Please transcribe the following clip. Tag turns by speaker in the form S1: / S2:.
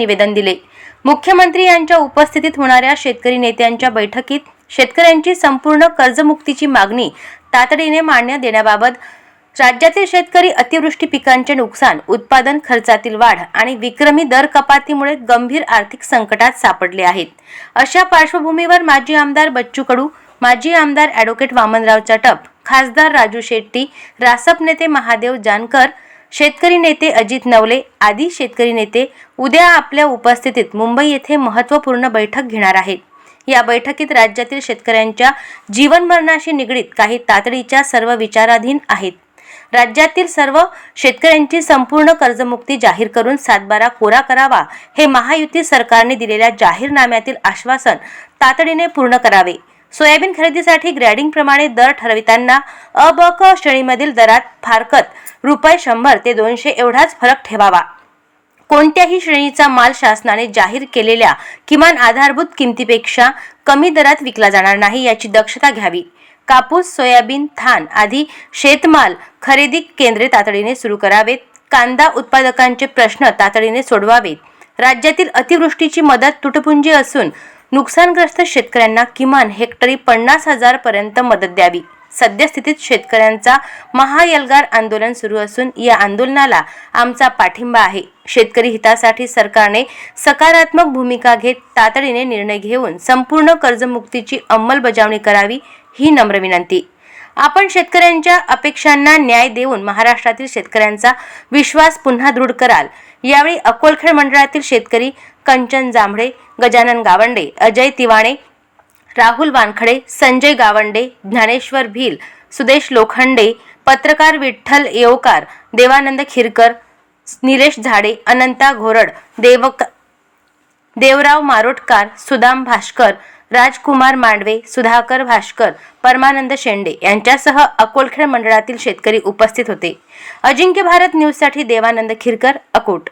S1: निवेदन दिले. मुख्यमंत्री यांच्या उपस्थितीत होणाऱ्या शेतकरी नेत्यांच्या बैठकीत शेतकऱ्यांची संपूर्ण कर्जमुक्तीची मागणी तातडीने मान्य देण्याबाबत राज्यातील शेतकरी अतिवृष्टी पिकांचे नुकसान उत्पादन खर्चातील वाढ आणि विक्रमी दर कपातीमुळे गंभीर आर्थिक संकटात सापडले आहेत. अशा पार्श्वभूमीवर माजी आमदार बच्चू कडू माजी आमदार ॲडव्होकेट वामनराव चटप खासदार राजू शेट्टी रासप नेते महादेव जानकर शेतकरी नेते अजित नवले आदी शेतकरी नेते उद्या आपल्या उपस्थितीत मुंबई येथे महत्त्वपूर्ण बैठक घेणार आहेत. या बैठकीत राज्यातील शेतकऱ्यांच्या जीवनमरणाशी निगडीत काही तातडीच्या सर्व विचाराधीन आहेत. राज्यातील सर्व शेतकऱ्यांची संपूर्ण कर्जमुक्ती जाहीर करून सातबारा कोरा करावा हे महायुती सरकारने दिलेल्या जाहीरनाम्यातील आश्वासन तातडीने पूर्ण करावे. सोयाबीन खरेदीसाठी ग्रॅडिंगप्रमाणे दर ठरविताना अ ब क श्रेणीमधील दरात फारकत रुपये शंभर ते दोनशे एवढाच फरक ठेवावा. कोणत्याही श्रेणीचा माल शासनाने जाहीर केलेल्या किमान आधारभूत किमतीपेक्षा कमी दरात विकला जाणार नाही याची दक्षता घ्यावी. कापूस सोयाबीन थान आदी शेतमाल खरेदी केंद्रे तातडीने सुरू करावेत. कांदा उत्पादकांचे प्रश्न तातडीने सोडवावेत. राज्यातील अतिवृष्टीची मदत तुटपुंजी असून नुकसानग्रस्त शेतकऱ्यांना किमान हेक्टरी पन्नास हजारपर्यंत मदत द्यावी. सद्यस्थितीत शेतकऱ्यांचा महायलगार आंदोलन सुरू असून या आंदोलनाला आमचा पाठिंबा आहे. शेतकरी हितासाठी सरकारने सकारात्मक भूमिका घेत तातडीने निर्णय घेऊन संपूर्ण कर्जमुक्तीची अंमलबजावणी करावी ही नम्र विनंती. आपण शेतकऱ्यांच्या अपेक्षांना न्याय देऊन महाराष्ट्रातील शेतकऱ्यांचा विश्वास पुन्हा दृढ कराल. यावेळी अकोलखेड मंडळातील शेतकरी कंचन जांभळे गजानन गावंडे अजय तिवाणे राहुल वानखडे संजय गावंडे ज्ञानेश्वर भील सुदेश लोखंडे पत्रकार विठ्ठल येवकार देवानंद खिरकर निलेश झाडे अनंता घोरड देवक देवराव मारोटकार सुदाम भास्कर राजकुमार मांडवे सुधाकर भास्कर परमानंद शेंडे यांच्यासह अकोलखेड मंडळातील शेतकरी उपस्थित होते. अजिंक्य भारत न्यूजसाठी देवानंद खिरकर अकोट.